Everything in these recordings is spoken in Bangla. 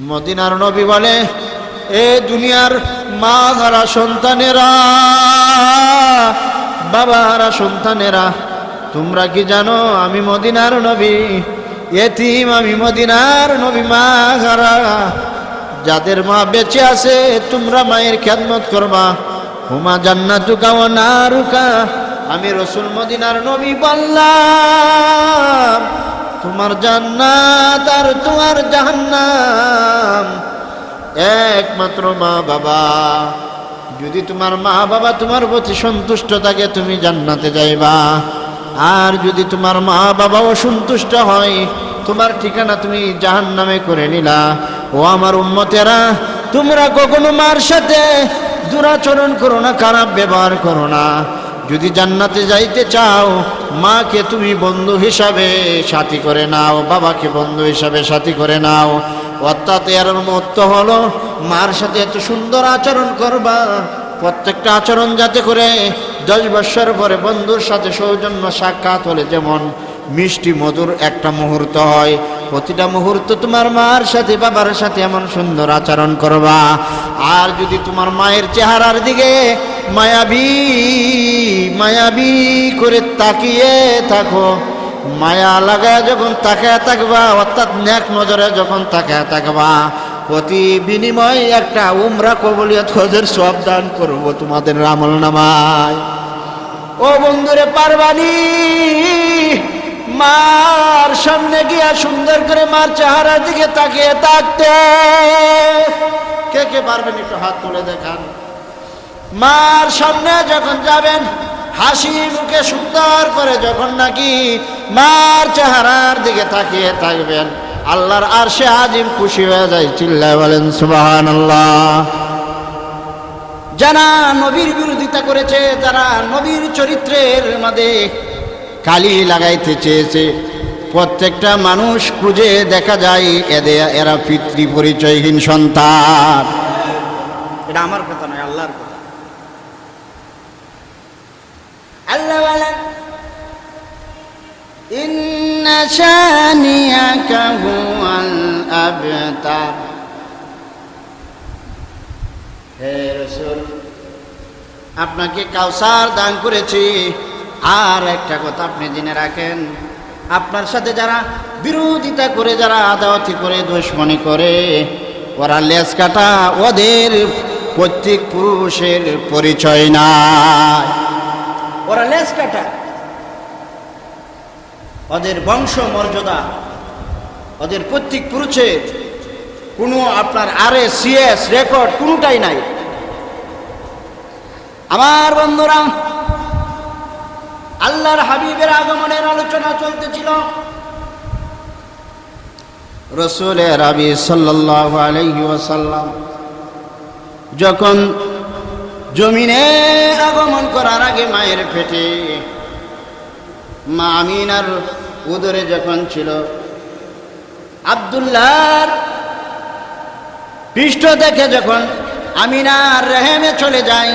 মদিনার নবী বলে, এ দুনিয়ার মা হারা সন্তানেরা, বাবা হারা সন্তানেরা, তোমরা কি জানো আমি মদিনার নবী? এতিম আমি মদিনার নবী মা হারা। যাদের মা বেঁচে আছে, তোমরা মায়ের খ্যাতমত করবা। হুমা জান্নাতুকা ও নারুকা। আমি রসুল মদিনার নবী বললাম তোমার জান্নাত আর তোমার জাহান্নাম। একমাত্র মা বাবা। যদি তোমার মা বাবা তোমার প্রতি সন্তুষ্ট থাকে, তুমি জান্নাতে যাইবা। আর যদি তোমার মা বাবা অসন্তুষ্ট হয়, তোমার ঠিকানা তুমি জাহান নামে করে নিলা। ও আমার উন্মতেরা তোমরা কখনো মার সাথে দুরাচরণ করো না, খারাপ ব্যবহার করো না। যদি জান্নাতে যাইতে চাও, মাকে তুমি বন্ধু হিসাবে সাথী করে নাও, বাবাকে বন্ধু হিসাবে সাথী করে নাও। অর্থাৎ এর মত হলো, মার সাথে এত সুন্দর আচরণ করবা, প্রত্যেকটা আচরণ যাতে করে দশ বৎসর পরে বন্ধুর সাথে সৌজন্য সাক্ষাৎ হলে যেমন মিষ্টি মধুর একটা মুহূর্ত হয়। প্রতিটা মুহূর্ত তোমার মার সাথে, বাবার সাথে এমন সুন্দর আচরণ করবা। আর যদি তোমার মায়ের চেহারার দিকে মায়াবী মায়াবী করে তাকিয়ে থাকো, মায়া লাগায় যখন তাকায় থাকবা, অর্থাৎ ন্যাক নজরে যখন তাকায় থাকবা প্রতি বিনিময় একটা উমরা কবলিয়ত হজের সব দান করব তোমাদের আমল নামায়। ও বন্ধুরে পারবানি! মার সামনে গিয়া সুন্দর করে মার চেহারার দিকে তাকিয়ে থাকতে। কে কে পারবেন একটু হাত তুলে দেখান? মার সামনে যখন যাবেন, হাসি মুখে সুন্দর করে যখন নাকি মার চেহারার দিকে তাকিয়ে থাকবেন, আল্লাহর আর সে আজিম খুশি হয়ে যায়, চিল্লায় বলেন সুবাহান আল্লাহ যারা নবীর বিরোধিতা করেছে যারা নবীর চরিত্রের মধ্যে কালি লাগাইতে চেয়েছে। প্রত্যেকটা মানুষ খুঁজে দেখা যায় এদের এরা পিতৃ পরিচয়হীন সন্তান। এটা আমার কথা নয়, আল্লাহর কথা। আল্লাহ বলেন, ইন্না শানিয়াকা হুয়াল আপনাকে কাউসার দান করেছি। আর একটা কথা আপনি জেনে রাখেন, আপনার সাথে যারা বিরোধিতা করে, যারা আদাওয়াতি করে, দুশ্মনী করে, ওরা লেজ কাটা ওদের প্রত্যেক পুরুষের পরিচয় নাই। ওরা লেজ কাটা। ওদের বংশ মর্যাদা, ওদের প্রত্যেক পুরুষের, কোনো আপনার আর সিএস রেকর্ড কোনোটাই নাই। আমার বন্ধুরা আল্লাহর হাবিবের আগমনের আলোচনা চলতেছিল। রসুলের আবি সাল্লাহ যখন জমিনে আগমন করার আগে মায়ের পেটে মা আমিনার উদরে যখন ছিল, আবদুল্লাহর পৃষ্ঠ দেখে যখন আমিনার রেহেমে চলে যাই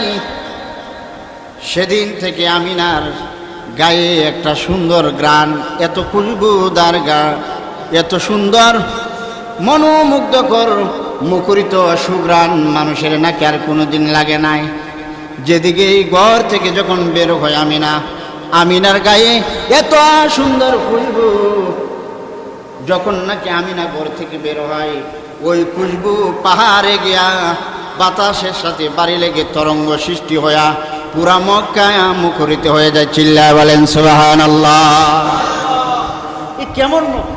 সেদিন থেকে আমিনার গায়ে একটা সুন্দর গ্রান এত খুশবুদার গা, এত সুন্দর মনোমুগ্ধকর মুখরিত সুগ্রাণ মানুষের নাকি আর কোনো দিন লাগে নাই। যেদিকে এই ঘর থেকে যখন বের হয় আমিনা, আমিনার গায়ে এত সুন্দর খুশবু, যখন নাকি আমিনা ঘর থেকে বের হয়, ওই খুশবু পাহাড়ে গিয়া বাতাসের সাথে বাড়ি লেগে তরঙ্গ সৃষ্টি হইয়া পুরা মক্কায় মুখরিত হয়ে যায় চিল্লা বলেন সুবাহান আল্লাহ কেমন লোক?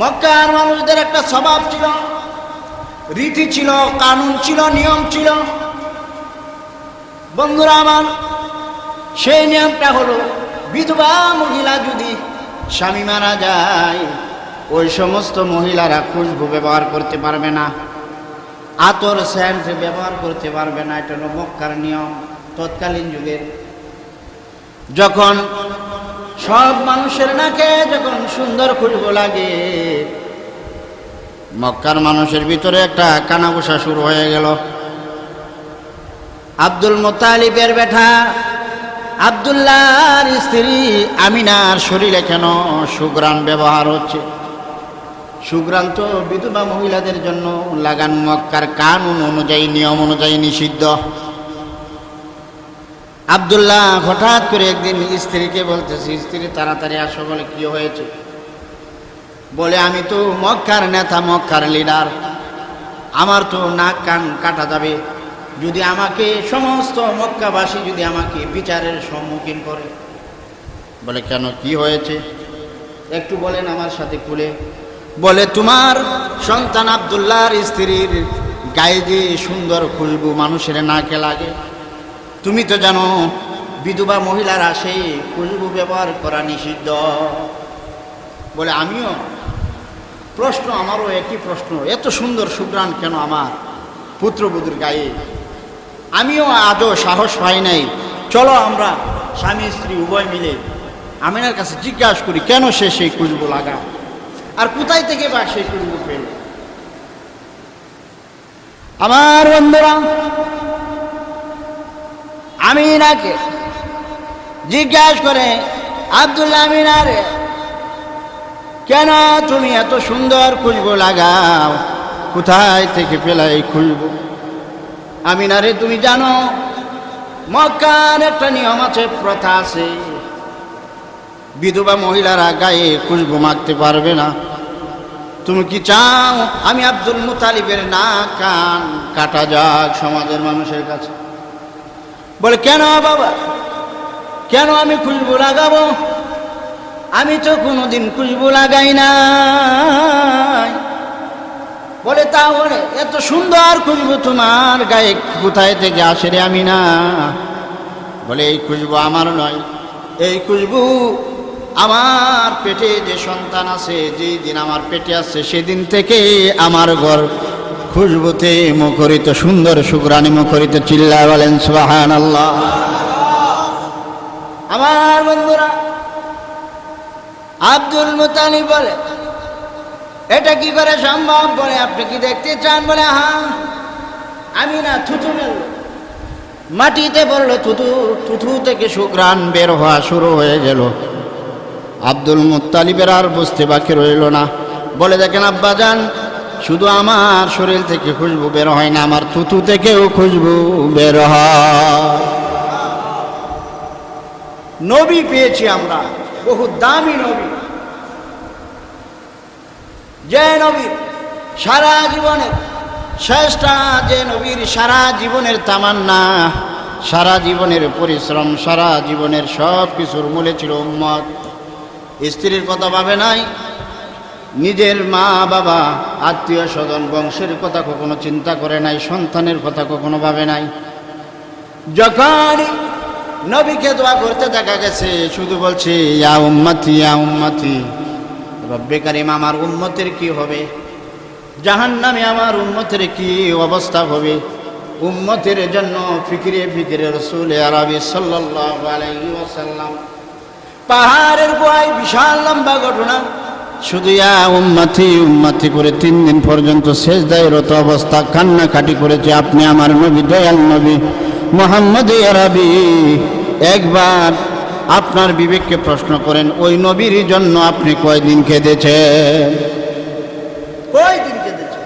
মক্কার মানুষদের একটা স্বভাব ছিল, রীতি ছিল, কানুন ছিল, নিয়ম ছিল। বন্ধুরা আমার, সেই নিয়মটা হলো, বিধবা মহিলা যদি স্বামী মারা যায়, ওই সমস্ত মহিলারা খুশবু ব্যবহার করতে পারবে না। আতর স্যান্ড ব্যবহার করতে পারবে না, এটা মক্কার নিয়ম, তৎকালীন যুগের। যখন সব মানুষের নাকে যখন সুন্দর খুশবু লাগে, মক্কার মানুষের ভিতরে একটা কানাবসা শুরু হয়ে গেল। আব্দুল মোতালিবের বেঠা আবদুল্লাহর স্ত্রী আমিনার শরীরে কেন সুগ্রাণ ব্যবহার হচ্ছে? সুগ্রান্ত বিধবা মহিলাদের জন্য লাগান মক্কার কানুন অনুযায়ী, নিয়ম অনুযায়ী নিষিদ্ধ। আবদুল্লাহ হঠাৎ করে একদিন স্ত্রীকে বলতেছি, স্ত্রী, তাড়াতাড়ি আসো বলে কি হয়েছে? বলে, আমি তো মক্কার নেতা, মক্কার লিডার। আমার তো নাক, কান কাটা যাবে। যদি আমাকে সমস্ত মক্কাবাসী যদি আমাকে বিচারের সম্মুখীন করে। বলে, কেন? কি হয়েছে? একটু বলেন আমার সাথে খুলে। বলে, তোমার সন্তান আবদুল্লাহর স্ত্রীর গায়ে যে সুন্দর খুশবু মানুষের নাকে লাগে। তুমি তো জানো, বিধবা মহিলারা সেই খুশবু ব্যবহার করা নিষিদ্ধ। বলে, আমিও? প্রশ্ন আমারও একই প্রশ্ন, এত সুন্দর সুগ্রাণ কেন আমার পুত্রবধূর গায়ে? আমিও আজও সাহস পাই নাই। চলো আমরা স্বামী স্ত্রী উভয় মিলে আমিনার কাছে জিজ্ঞাসা করি, কেন সে সেই খুশবু লাগা? আর কোথায় থেকে বা সেই খুশবু পেল? আমার বন্ধুরা আমিনাকে জিজ্ঞাসা করে আব্দুল্লাহ আমিনারে, কেন তুমি এত সুন্দর খুশবু লাগাও? কোথায় থেকে পেলাই খুশবু? আমিনারে, তুমি জানো, মক্কার একটা নিয়ম আছে, প্রথা আছে। বিধবা মহিলারা গায়ে খুশবু মাখতে পারবে না। তুমি কি চাও আমি আব্দুল মুতালিবের না কান কাটা যাক সমাজের মানুষের কাছে? বলে, কেন বাবা? কেন আমি খুশবু লাগাবো? আমি তো কোনোদিন খুশবু লাগাই না বলে, তাহলে এত সুন্দর খুশবু তোমার গায়ে কোথায় থেকে আসে রে আমি না বলে, এই খুশবু আমার নয়, এই খুশবু আমার পেটে যে সন্তান আছে, যেই দিন আমার পেটে আছে, সেদিন থেকে আমার ঘর খুশবুতে মুখরিত, সুন্দর সুগ্রানি মুখরিত চিল্লা বলেন সুবাহান আল্লাহ আমার বন্ধুরা, আব্দুল মুতালিব বলে, এটা কি করে সম্ভব বলে, আপনি কি দেখতে চান বলে হ্যাঁ আমি না থুতু মেল মাটিতে বলল থুতু থুতু থেকে সুগ্রাণ বের হওয়া শুরু হয়ে গেল। আব্দুল মুতালিবের আর বুঝতে বাকি রইল না। বলে দেখেন আব্বাজান শুধু আমার শরীর থেকে খুশবু বের হয় না, আমার থুতু থেকেও খুশবু বের হয়। নবী পেয়েছি আমরা, বহু দামি নবী। যে নবীর সারা জীবনের শেষটা যে নবীর সারা জীবনের তামান্না, সারা জীবনের পরিশ্রম, সারা জীবনের সব কিছুর মূলে ছিল উম্মত। স্ত্রীর কথা ভাবে নাই। নিজের মা, বাবা, আত্মীয় স্বজন, বংশের কথা কখনো চিন্তা করে নাই, সন্তানের কথা কখনো ভাবে নাই। যখন নবীকে দোয়া করতে দেখা গেছে, শুধু বলছে, ইয়া উম্মতি ইয়া উম্মতি, রব্বে কারিম, আমার উম্মতের কি হবে? জাহান নামে আমার উম্মতের কি অবস্থা হবে? উম্মতের জন্য ফিকিরে ফিকিরে রসুল আরবি সাল্লাল্লাহু আলাইহি ওয়াসাল্লাম পাহাড়ের গোয়ায় বিশাল লম্বা ঘটনা। শুধু ইয়া উম্মতি উম্মতি করে তিন দিন পর্যন্ত শেষ দায়রত অবস্থা কান্নাকাটি করেছে আপনি আমার নবী দয়াল নবী মোহাম্মদ আরবি একবার আপনার বিবেককে প্রশ্ন করেন ওই নবীর জন্য আপনি কয়দিন কেঁদেছেন? কয়দিন কেঁদেছেন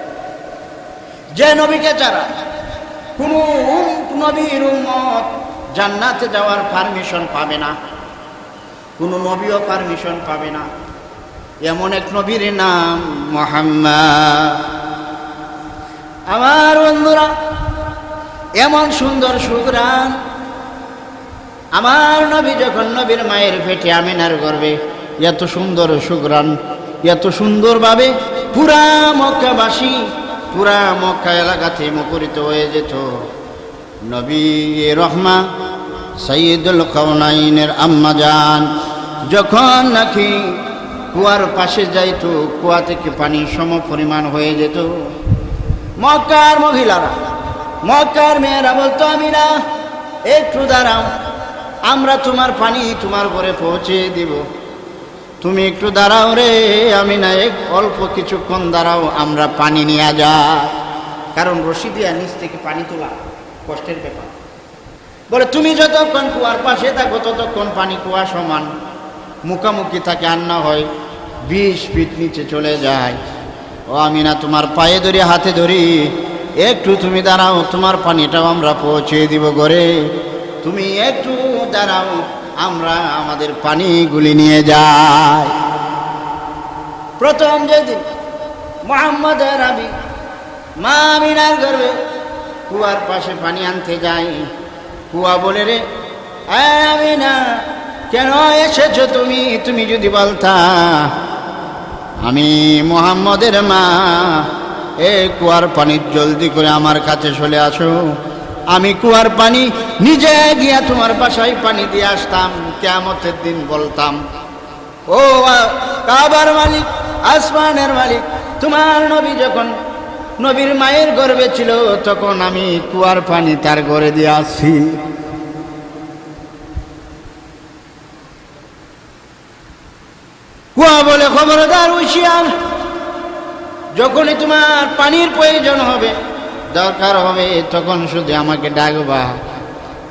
যে নবীকে ছাড়া কোন নবীর উম্মত জান্নাতে যাওয়ার পারমিশন পাবে না কোন নবীও পারমিশন পাবে না। এমন এক নবীর নাম মোহাম্মদ। আমার বন্ধুরা, এমন সুন্দর সুগ্রাম আমার নবী যখন নবীর মায়ের পেটে আমিনার গর্বে এত সুন্দর সুগ্রাম এত সুন্দরভাবে পুরা মক্কাবাসী, পুরা মক্কা এলাকাতে মুখরিত হয়ে যেত। নবী রহমা সৈয়দুল কৌনাইনের আম্মা যান যখন নাকি কুয়ার পাশে যাইতো, কুয়া থেকে পানি সম পরিমাণ হয়ে যেত। মক্কার মহিলারা, মক্কার মেয়েরা বলতো, আমি না, একটু দাঁড়াও, আমরা তোমার পানি তোমার ঘরে পৌঁছে দিব। তুমি একটু দাঁড়াও রে, আমি না, এক অল্প কিছুক্ষণ দাঁড়াও, আমরা পানি নিয়ে যা কারণ রশি দিয়া নিচ থেকে পানি তোলা কষ্টের ব্যাপার। বলে, তুমি যতক্ষণ কুয়ার পাশে থাকো, ততক্ষণ পানি কুয়া সমান। মুখামুখি থাকে আন্না হয় বিষ ফিট নিচে চলে যায়। ও আমি না তোমার পায়ে ধরি, হাতে ধরি, একটু তুমি দাঁড়াও, তোমার পানিটাও আমরা পৌঁছে দিব ঘরে তুমি একটু দাঁড়াও, আমরা আমাদের পানিগুলি নিয়ে যাই। প্রথম যেদিন মোহাম্মদের আবি মা আমিনার গর্বে কুয়ার পাশে পানি আনতে যাই, কুয়া বলে রে "এই আমিনা কেন এসেছ তুমি? তুমি যদি বলতা, আমি মোহাম্মদের মা। এ কুয়ার পানি জলদি করে আমার কাছে চলে আসো। আমি কুয়ার পানি নিজে গিয়া তোমার বাসায় পানি দিয়ে আসতাম কেমতের দিন বলতাম, ও কাবার মালিক, আসমানের মালিক, তোমার নবী যখন নবীর মায়ের গর্বে ছিল, তখন আমি কুয়ার পানি তার ঘরে দিয়ে আসছি। কুয়া বলে খবরদার উশিয়ার যখনই তোমার পানির প্রয়োজন হবে, দরকার হবে, তখন শুধু আমাকে ডাকবা।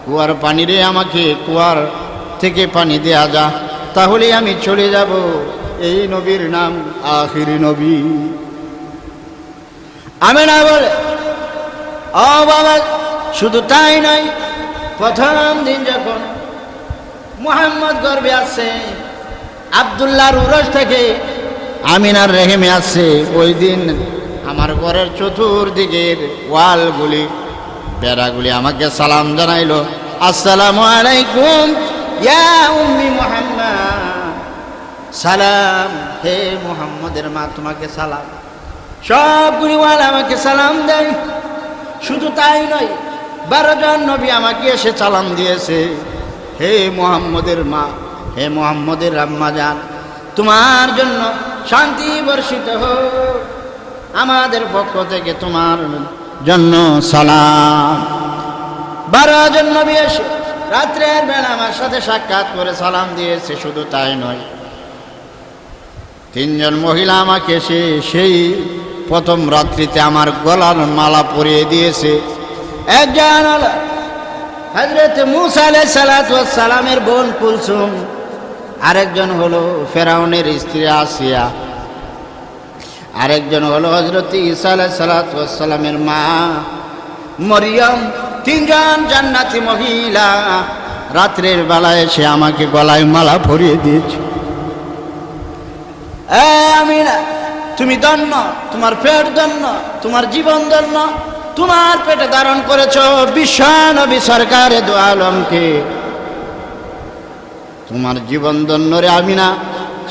কুয়ার পানিরে আমাকে কুয়ার থেকে পানি দেয়া যা তাহলে আমি চলে যাব। এই নবীর নাম আখির নবী। আমি না বলে, ও বাবা, শুধু তাই নয়, প্রথম দিন যখন মোহাম্মদ গর্বে আসছে আবদুল্লাহর উরস থেকে আমিনার রেহেমে আসছে। ওই দিন আমার ঘরের চতুর্দিকের ওয়ালগুলি, বেড়াগুলি আমাকে সালাম জানাইলো। আসসালামু আলাইকুম, ইয়া উম্মি মুহাম্মদ। সালাম, হে মুহাম্মদের মা, তোমাকে সালাম। সবগুলি ওয়াল আমাকে সালাম দেয়। শুধু তাই নয়, বারো জন নবী আমাকে এসে সালাম দিয়েছে। হে মোহাম্মদের মা হে মোহাম্মদের আম্মা যান তোমার জন্য শান্তি বর্ষিত হোক। আমাদের পক্ষ থেকে তোমার জন্য সালাম। বারো জন নবী এসে রাত্রের বেলা আমার সাথে সাক্ষাৎ করে সালাম দিয়েছে, শুধু তাই নয়। তিনজন মহিলা আমাকে এসে সেই প্রথম রাত্রিতে আমার গলার মালা পরিয়ে দিয়েছে। একজন হজরত মুসা আলাই সালামের বোন কুলসুম। আরেকজন হলো ফেরাউনের স্ত্রী আসিয়া। আরেকজন হলো হজরত ইসা আলাই সালামের মা। মরিয়ম, তিনজন জান্নাতি মহিলা। রাত্রের বেলায় এসে আমাকে গলায় মালা ভরিয়ে দিয়েছে। এ আমিনা, তুমি দন্য তোমার পেট দন্য তোমার জীবন দন্য তোমার পেটে ধারণ করেছ বিশ্বনবী সরকারে দো আলমকে। তোমার জীবন দন্য রে আমিনা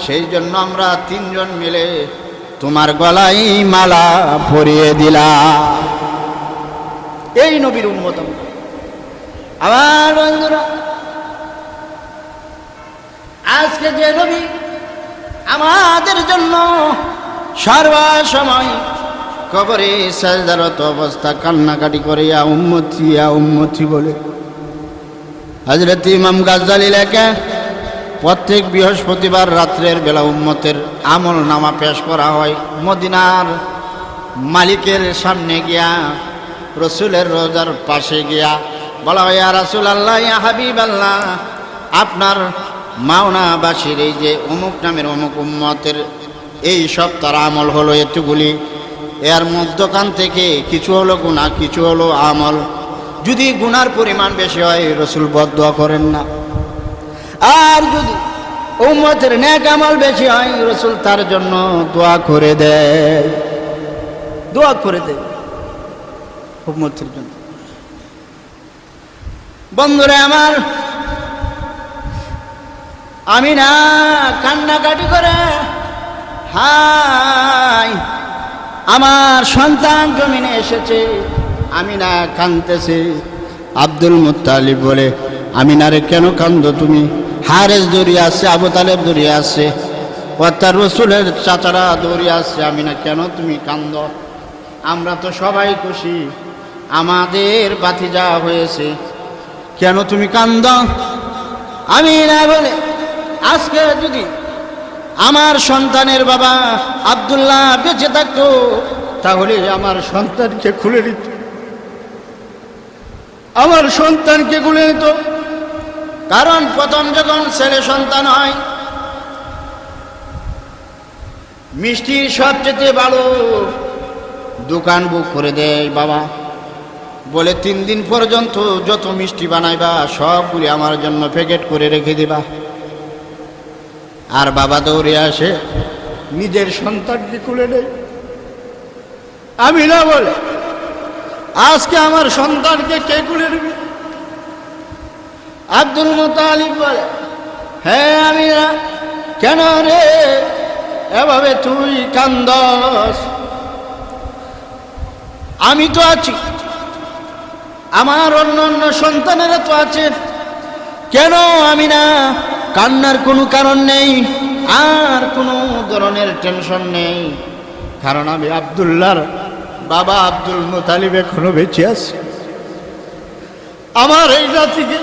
সেই জন্য আমরা তিনজন মিলে তোমার গলায় মালা পরিয়ে দিলা এই নবীর উন্মত আমার বন্ধুরা, আজকে যে নবী আমাদের জন্য সর্বসময় কবরে সাজদারত অবস্থা কান্নাকাটি করে ইয়া উম্মতি ইয়া উম্মতি বলে। হজরত ইমাম গাজ্জালি লেখা প্রত্যেক বৃহস্পতিবার রাত্রের বেলা উম্মতের আমল নামা পেশ করা হয়। মদিনার মালিকের সামনে গিয়া, রসুলের রোজার পাশে গিয়া বলা হয় রাসুল আল্লাহ ইয়া হাবিব আল্লাহ আপনার মাওনাবাসীর এই যে অমুক নামের অমুক উম্মতের এই সপ্তাহ আমল হলো এতগুলি এর মধ্যখান থেকে কিছু হলো গুণা কিছু হলো আমল। যদি গুনার পরিমাণ বেশি হয়, রসুল বদয়া করেন না। আর যদি উম্মতের ন্যাক আমল বেশি হয়, রসুল তার জন্য দোয়া করে দেয়। দোয়া করে দেয় উম্মতের জন্য। বন্ধুরা আমার, আমি না কান্নাকাটি করে, হাই, আমার সন্তান জমিনে এসেছে, আমি না কানতেছে আব্দুল মুত্তালিব বলে, আমিনারে কেন কান্দ তুমি? হারেস দৌড়িয়ে আসছে আবু তালেব দৌড়িয়ে আসছে অর্থাৎ রসুলের চাচারা দৌড়িয়ে আসছে আমি না কেন তুমি কান্দ? আমরা তো সবাই খুশি, আমাদের বাতিজা হয়েছে, কেন তুমি কান্দ? আমি না বলে, আজকে যদি আমার সন্তানের বাবা আব্দুল্লাহ বেঁচে থাকতো, তাহলে আমার সন্তানকে খুলে দিত। আমার সন্তানকে খুলে নিত কারণ প্রথম যখন ছেলে সন্তান হয় মিষ্টির সবচেয়ে ভালো দোকান বুক করে দেয় বাবা। বলে, তিন দিন পর্যন্ত যত মিষ্টি বানাইবা, সবগুলি আমার জন্য প্যাকেট করে রেখে দিবা। আর বাবা দৌড়ে আসে, নিজের সন্তানকে খুলে নেয় আমি না বলে আজকে আমার সন্তানকে কে কুলে নেবে আব্দুল মোতালিব বলে হ্যাঁ আমি না কেন রে? এভাবে তুই কান্দস? আমি তো আছি। আমার অন্য অন্য সন্তানেরা তো আছে। কেন আমি না কান্নার কোনো কারণ নেই, আর কোনো ধরনের টেনশন নেই। কারণ আমি আবদুল্লার বাবা আব্দুল মোতালিব এখনও বেঁচে আছি। আমার এই জাতিকে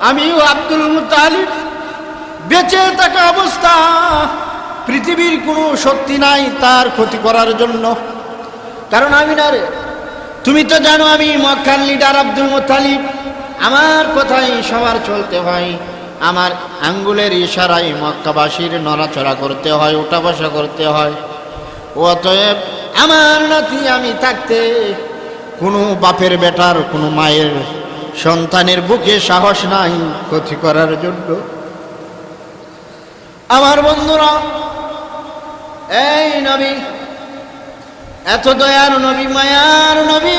আমিও আব্দুল মুতালিব। বেঁচে থাকা অবস্থা, পৃথিবীর কোনো শক্তি নাই তার ক্ষতি করার জন্য। কারণ আমি না রে, তুমি তো জানো আমি মক্কার লিডার আব্দুল মুতালিব। আমার কথাই সবার চলতে হয়। আমার আঙ্গুলের ইশারায় মক্কাবাসীর নড়াচড়া করতে হয় ওঠা বসা করতে হয়। অতএব আমার নাতি আমি থাকতে কোনো বাপের বেটার, কোনো মায়ের সন্তানের বুকে সাহস নাই ক্ষতি করার জন্য। আমার বন্ধুরা, এই নবী, এত দয়ার নবী, মায়ার নবী,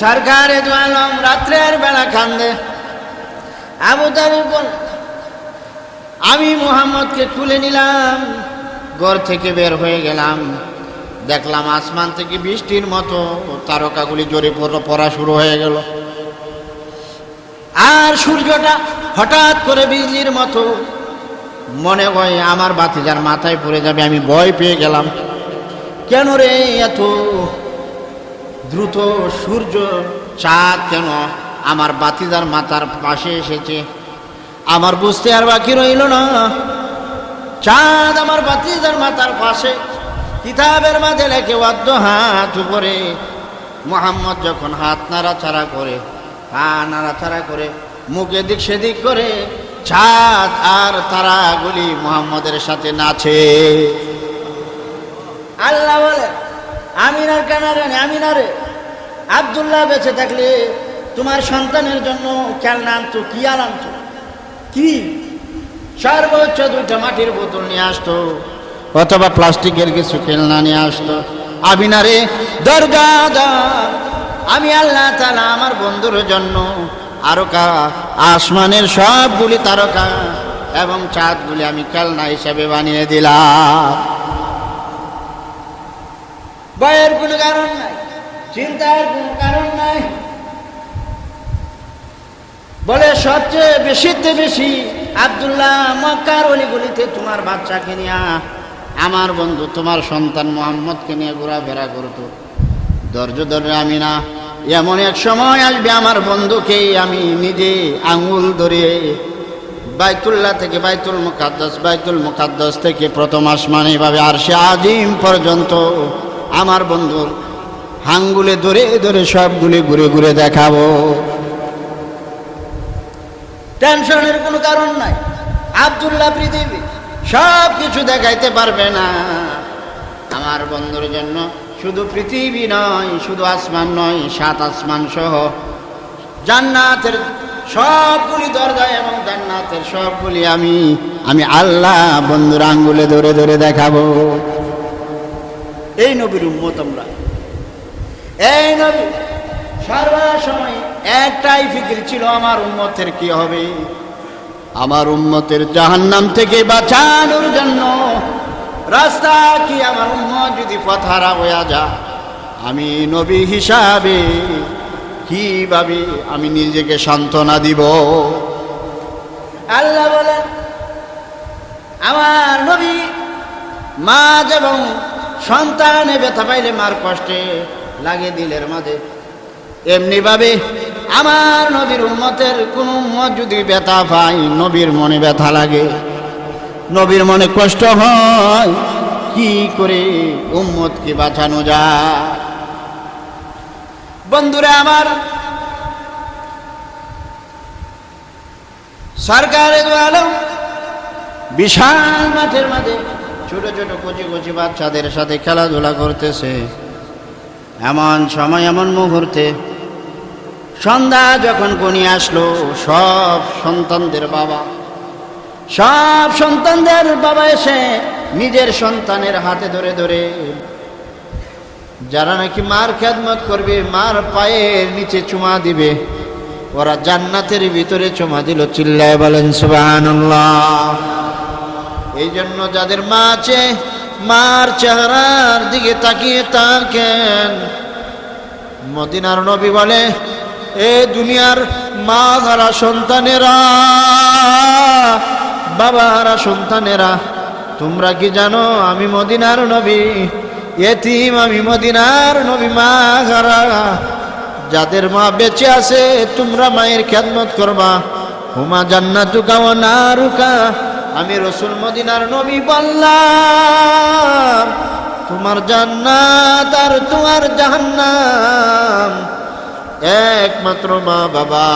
সরকারে দোয়ালম রাত্রের বেলা খান্দে আবু তারিফ বল, আমি মোহাম্মদকে তুলে নিলাম। ঘর থেকে বের হয়ে গেলাম। দেখলাম আসমান থেকে বৃষ্টির মতো, তারকাগুলি জোরে পড়- শুরু হয়ে গেল। আর সূর্যটা হঠাৎ করে বিজলির মতো, মনে হয় আমার বাতিজার মাথায় পড়ে যাবে, আমি ভয় পেয়ে গেলাম। কেন রে এত দ্রুত সূর্য চাঁদ কেন আমার বাতিজার মাথার পাশে এসেছে? আমার বুঝতে আর বাকি রইল না। চাঁদ আমার বাতিজার মাথার পাশে, কিতাবের মাঝে লেখে ওয়াদ্য হাত উপরে। মোহাম্মদ যখন হাত নাড়াচাড়া করে, পা নাড়াচাড়া করে, মুখ এদিক সেদিক করে, চাঁদ আর তারাগুলি মোহাম্মদের সাথে নাচে। আল্লাহ বলে, আমিনার কানারে আমিনারে? আবদুল্লাহ বেঁচে থাকলে তোমার সন্তানের জন্য খেলনা আনতো, কি আর আনতো? কি? সর্বোচ্চ দুইটা মাটির বোতল নিয়ে আসতো, অথবা প্লাস্টিকের কিছু খেলনা নিয়ে আসতো। আবিনারে দরগা আমি আল্লাহ তালা আমার বন্ধুর জন্য আরকা, আসমানের সবগুলি তারকা এবং চাঁদগুলি আমি খেলনা হিসাবে বানিয়ে দিলাম। ভয়ের কোনো কারণ নাই, চিন্তার কোনো কারণ নাই। বলে, সবচেয়ে বেশিতে বেশি আবদুল্লাহ মক্কার অলিগুলিতে তোমার বাচ্চাকে নিয়ে, আমার বন্ধু তোমার সন্তান মোহাম্মদকে নিয়ে ঘোরাফেরা করতো। ধৈর্য ধরে আমি না, এমন এক সময় আসবে আমার বন্ধুকেই আমি নিজে আঙুল ধরে বাইতুল্লাহ থেকে বাইতুল মুকাদ্দাস বাইতুল মুকাদ্দাস থেকে প্রথম আসমান এইভাবে আর সে আজিম পর্যন্ত আমার বন্ধুর হাঙ্গুলে ধরে ধরে সবগুলি ঘুরে ঘুরে দেখাবো। টেনশনের কোনো কারণ নাই। আবদুল্লাহ পৃথিবী সব কিছু দেখাইতে পারবে না। আমার বন্ধুর জন্য শুধু পৃথিবী নয়, শুধু আসমান নয়, সাত আসমান সহ জান্নাতের সবগুলি দরজা এবং জান্নাতের সবগুলি আমি আমি আল্লাহ বন্ধুর আঙ্গুলে ধরে ধরে দেখাবো। এই নবীর উম্মত আমরা। এই নবী একটাই ফিকির ছিল, আমার উন্মতের কি হবে? আমার উম্মতের জাহান্নাম থেকে বাঁচানোর জন্য রাস্তা কি আমার উম্মত যদি পথারা হয়ে যা আমি নবী হিসাবে কীভাবে আমি নিজেকে সান্ত্বনা দিব? আল্লাহ বলেন, আমার নবী মা এবং সন্তানে ব্যথা পাইলে মার কষ্টে লাগে দিলের মাঝে এমনি ভাবে আমার নবীর উম্মতের কোন উম্মত যদি ব্যথা পায়, নবীর মনে ব্যথা লাগে। নবীর মনে কষ্ট হয়, কি করে উম্মতকে বাঁচানো যায়? বন্ধুরা আমার সরকারের আলম, বিশাল মাঠের মাঝে ছোট ছোট কচি কচি বাচ্চাদের সাথে খেলাধুলা করতেছে। এমন সময়, এমন মুহূর্তে সন্ধ্যা যখন কোনি আসলো, সব সন্তানদের বাবা। সব সন্তানদের বাবা এসে নিজের সন্তানের হাতে ধরে ধরে, যারা নাকি মার খেদমত করবে, মার পায়ের নিচে চুমা দিবে, ওরা জান্নাতের ভিতরে চুমা দিল, চিল্লায় বলেন, সুবহানাল্লাহ। এই জন্য যাদের মা আছে, মার চেহারার দিকে তাকিয়ে তাকেন মদিনার নবী বলে এ দুনিয়ার মা হারা সন্তানেরা, বাবা হারা সন্তানেরা, তোমরা কি জানো আমি মদিনার নবী? এতিম আমি মদিনার নবী মা হারা। যাদের মা বেঁচে আছে, তোমরা মায়ের খেদমত করবা। হুমা জান্নাতুকা ও নারুকা, আমি রসুল মদিনার নবী বললাম, তোমার জান্নাত আর তোমার জাহান্নাম। একমাত্র মা বাবা।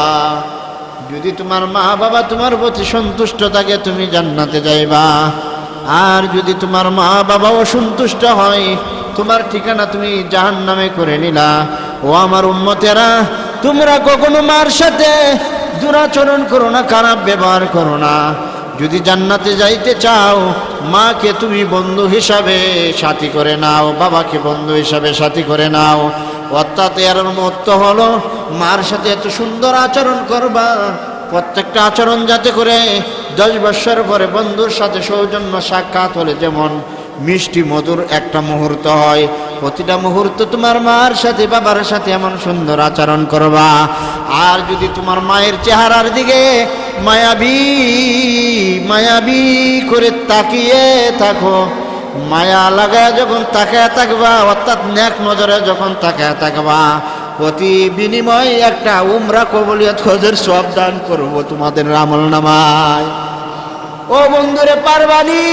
যদি তোমার মা বাবা তোমার প্রতি সন্তুষ্ট থাকে, তুমি জান্নাতে যাইবা। আর যদি তোমার মা বাবা অসন্তুষ্ট হয়, তোমার ঠিকানা তুমি জাহান নামে করে নিলা। ও আমার উন্মতেরা তোমরা কখনো মার সাথে দুরাচরণ করো না, খারাপ ব্যবহার করো না। যদি জান্নাতে যাইতে চাও, মাকে তুমি বন্ধু হিসাবে সাথী করে নাও, বাবাকে বন্ধু হিসাবে সাথী করে নাও। অর্থাৎ এর মত হলো মার সাথে এত সুন্দর আচরণ করবা। প্রত্যেকটা আচরণ যাতে করে দশ বৎসর পরে বন্ধুর সাথে সৌজন্য সাক্ষাৎ হলে যেমন মিষ্টি মধুর একটা মুহূর্ত হয়, প্রতিটা মুহূর্ত তোমার মার সাথে, বাবার সাথে এমন সুন্দর আচরণ করবা। আর যদি তোমার মায়ের চেহারার দিকে মায়াবী মায়াবী করে তাকিয়ে থাকো মায়া লাগায় যখন তাকায় থাকবা, অর্থাৎ ন্যাক নজরে যখন তাকায় থাকবা প্রতি বিনিময় একটা উমরা কবলিয়ত খোঁজের সব দান করব তোমাদের আমল নামায়। ও বন্ধুরে পারবানি,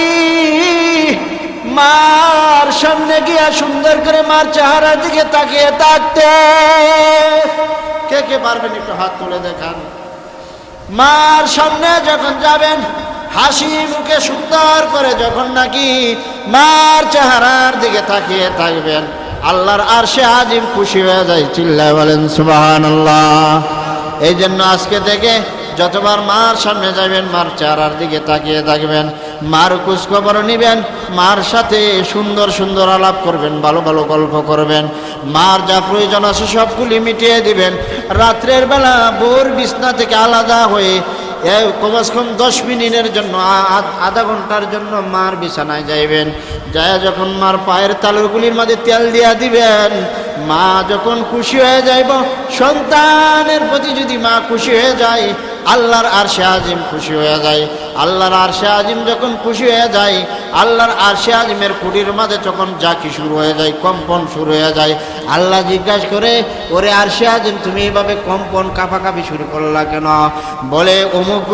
মার সামনে গিয়া সুন্দর করে মার চেহারার দিকে তাকিয়ে থাকতে। কে কে পারবেন একটু হাত তুলে দেখান? মার সামনে যখন যাবেন হাসি মুখে সুন্দর করে যখন নাকি মার চেহারার দিকে তাকিয়ে থাকবেন, আল্লাহর আর সে আজিম খুশি হয়ে যায়, চিল্লায় বলেন সুবাহান আল্লাহ এই জন্য আজকে থেকে যতবার মার সামনে যাবেন, মার চেহারার দিকে তাকিয়ে থাকবেন, মার খোঁজখবর নিবেন, মার সাথে সুন্দর সুন্দর আলাপ করবেন, ভালো ভালো গল্প করবেন, মার যা প্রয়োজন আছে সবগুলি মিটিয়ে দিবেন, রাত্রের বেলা বোর বিছনা থেকে আলাদা হয়ে কমাস কম দশ মিনিটের জন্য আধা ঘণ্টার জন্য মার বিছানায় যাইবেন। যায় যখন মার পায়ের তালুগুলির মাঝে তেল দিয়া দিবেন, মা যখন খুশি হয়ে যাইব, সন্তানের প্রতি যদি মা খুশি হয়ে যায় আল্লাহর আরশে আজিম খুশি হয়ে যায়। আল্লাহর আরশে আজিম যখন খুশি হয়ে যায়, আল্লাহর আরশে আজিমের কুটির মাঝে যখন জাকি শুরু হয়ে যায়, কম্পন শুরু হয়ে যায়। আল্লাহ জিজ্ঞাসা করে, ওরে আরশে আজিম, তুমি এইভাবে কম্পন কাঁপাকাঁপি শুরু করলা কেন? বলে, অমুক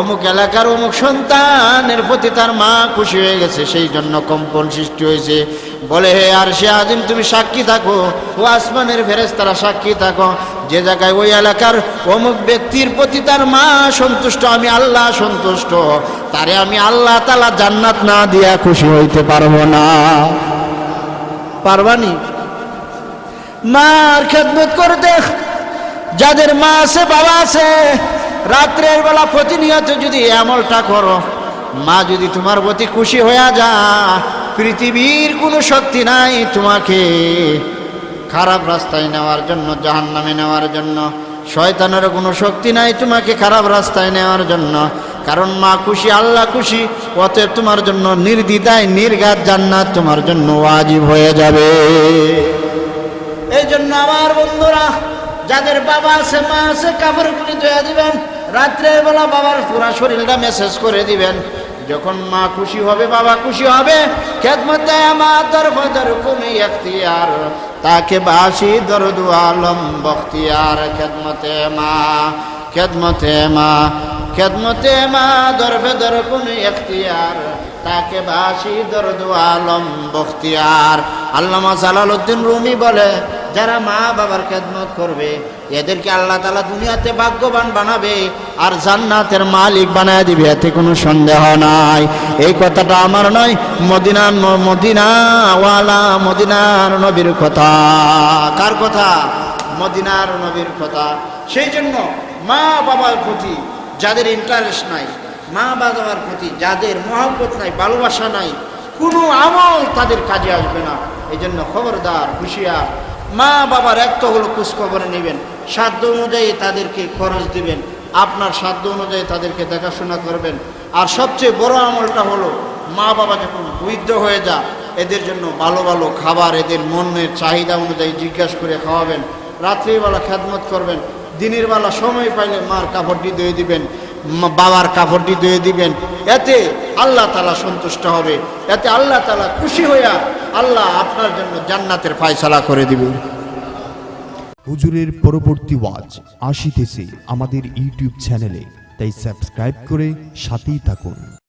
অমুক এলাকার অমুক সন্তানের প্রতি তার মা খুশি হয়ে গেছে, সেই জন্য কম্পন সৃষ্টি হয়েছে। বলে, হে আর সে আজিম, তুমি সাক্ষী থাকো। ও আসমানের ফেরেস তারা সাক্ষী থাকো। যে জায়গায় ওই এলাকার অমুক ব্যক্তির প্রতি তার মা সন্তুষ্ট, আমি আল্লাহ সন্তুষ্ট। তারে আমি আল্লাহ তালা জান্নাত না দিয়া খুশি হইতে পারব না। পারবানি মার খেদমত করে দেখ। যাদের মা আছে, বাবা আছে, রাত্রের বেলা প্রতিনিয়ত যদি আমলটা করো মা যদি তোমার প্রতি খুশি হয়ে যা পৃথিবীর কোনো শক্তি নাই তোমাকে। খারাপ রাস্তায় নেওয়ার জন্য জাহান নামে নেওয়ার জন্য, শয়তানের কোনো শক্তি নাই তোমাকে খারাপ রাস্তায় নেওয়ার জন্য। কারণ মা খুশি, আল্লাহ খুশি, অতএব তোমার জন্য নির্দ্বিধায়, নির্ঘাত জান্নাত তোমার জন্য ওয়াজিব হয়ে যাবে। এই জন্য আমার বন্ধুরা, যাদের বাবা আছে, মা আছে, কাপড়গুলি ধুয়ে দিবেন, রাত্রের বেলা বাবার পুরা শরীরটা মেসেজ করে দিবেন। যখন মা খুশি হবে, বাবা খুশি হবে তাকে বাসি দরদু আলম বখতিয়ার। খেদমতে মা খেদমতে মা খেদমতে মা দরবে দর কোন এখতিয়ার, তাকে বাসি দরদু আলম বখতিয়ার। আল্লামা জালালউদ্দিন রুমি বলে, যারা মা বাবার খেদমত করবে এদেরকে আল্লাহ তালা দুনিয়াতে ভাগ্যবান বানাবে আর জান্নাতের মালিক বানায় দিবে, এতে কোনো সন্দেহ নাই। এই কথাটা আমার নয়, মদিনার মদিনাওয়ালা, মদিনার নবীর কথা। কার কথা? মদিনার নবীর কথা। সেই জন্য মা বাবার প্রতি যাদের ইন্টারেস্ট নাই, মা বাবার প্রতি যাদের মহব্বত নাই, ভালোবাসা নাই, কোনো আমল তাদের কাজে আসবে না। এই জন্য খবরদার, হুঁশিয়ার, মা বাবার এক তো হলো খোঁজখবরে নেবেন। সাধ্য অনুযায়ী তাদেরকে খরচ দিবেন, আপনার সাধ্য অনুযায়ী তাদেরকে দেখাশোনা করবেন। আর সবচেয়ে বড় আমলটা হলো, মা বাবা যখন বৃদ্ধ হয়ে যা, এদের জন্য ভালো ভালো খাবার, এদের মনের চাহিদা অনুযায়ী জিজ্ঞাসা করে খাওয়াবেন। রাত্রিবেলা খেদমত করবেন। দিনের বেলা সময় পাইলে মার কাপড়টি ধুয়ে দিবেন বাবার কাপড়টি ধুয়ে দিবেন। এতে আল্লাহ তালা সন্তুষ্ট হবে। এতে আল্লাহ তালা খুশি হইয়া আল্লাহ আপনার জন্য জান্নাতের ফায়সালা করে দিবেন। হুজুরের পরবর্তী ওয়াজ আসিতেছে আমাদের ইউটিউব চ্যানেলে। তাই সাবস্ক্রাইব করে সাথেই থাকুন।